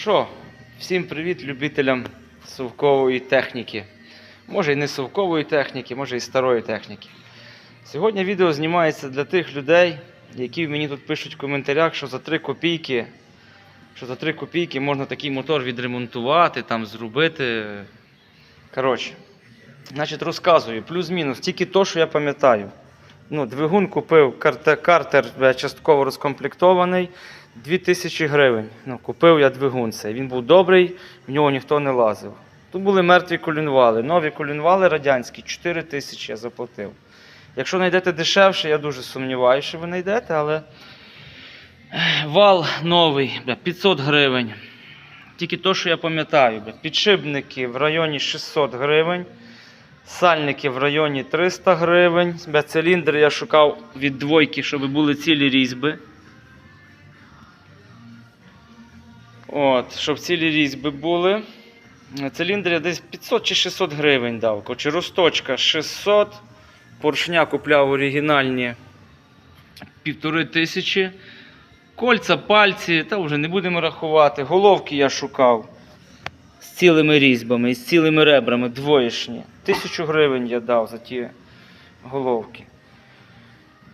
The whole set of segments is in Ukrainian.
що, всім привіт любителям совкової техніки. Може і не совкової техніки, може і старої техніки. Сьогодні відео знімається для тих людей, які мені тут пишуть в коментарях, що за 3 копійки, що за 3 копійки можна такий мотор відремонтувати, там зробити. Коротше, значить, розказую, плюс-мінус, тільки то, що я пам'ятаю. Ну, двигун купив картер е, частково розкомплектований. 2000 гривень. Ну, купив я двигун цей. Він був добрий, в нього ніхто не лазив. Тут були мертві колінвали. Нові колінвали радянські, 4 тисячі я заплатив. Якщо знайдете дешевше, я дуже сумніваюся, що ви знайдете, але вал новий, 500 гривень. Тільки то, що я пам'ятаю, підшипники в районі 600 гривень. Сальники в районі 300 гривень. Циліндр я шукав від двойки, щоб були цілі різьби. От, щоб цілі різьби були. Циліндр я десь 500 чи 600 гривень дав. Короче, росточка 600. Поршня купляв оригінальні півтори тисячі. Кольця, пальці, та вже не будемо рахувати. Головки я шукав з цілими різьбами і з цілими ребрами, двоєшні. Тисячу гривень я дав за ті головки.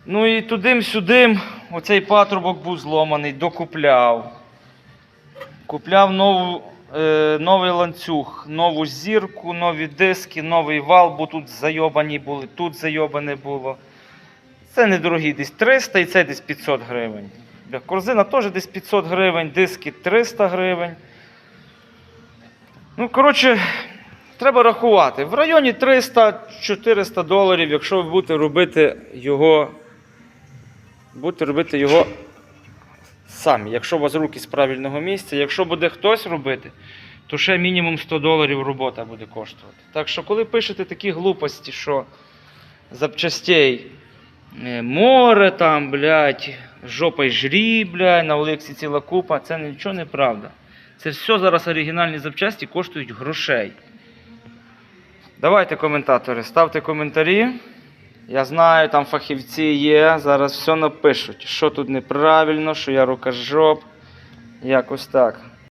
Ну і тудим-сюдим оцей патрубок був зломаний, докупляв. Купляв нову, е, новий ланцюг, нову зірку, нові диски, новий вал, бо тут зайобані були, тут зайобане було. Це недорогий, десь 300 і це десь 500 гривень. Корзина теж десь 500 гривень, диски 300 гривень. Ну, коротше, треба рахувати. В районі 300-400 доларів, якщо ви будете робити його. Будете робити його самі, якщо у вас руки з правильного місця. Якщо буде хтось робити, то ще мінімум 100 доларів робота буде коштувати. Так що, коли пишете такі глупості, що запчастей е, море там, блядь, жопа й жрі, блядь, на Олексі ціла купа, це нічого не правда. Це все зараз оригінальні запчасті коштують грошей. Давайте коментатори, ставте коментарі. Я знаю, там фахівці є, зараз все напишуть, що тут неправильно, що я рукожоп. Якось так.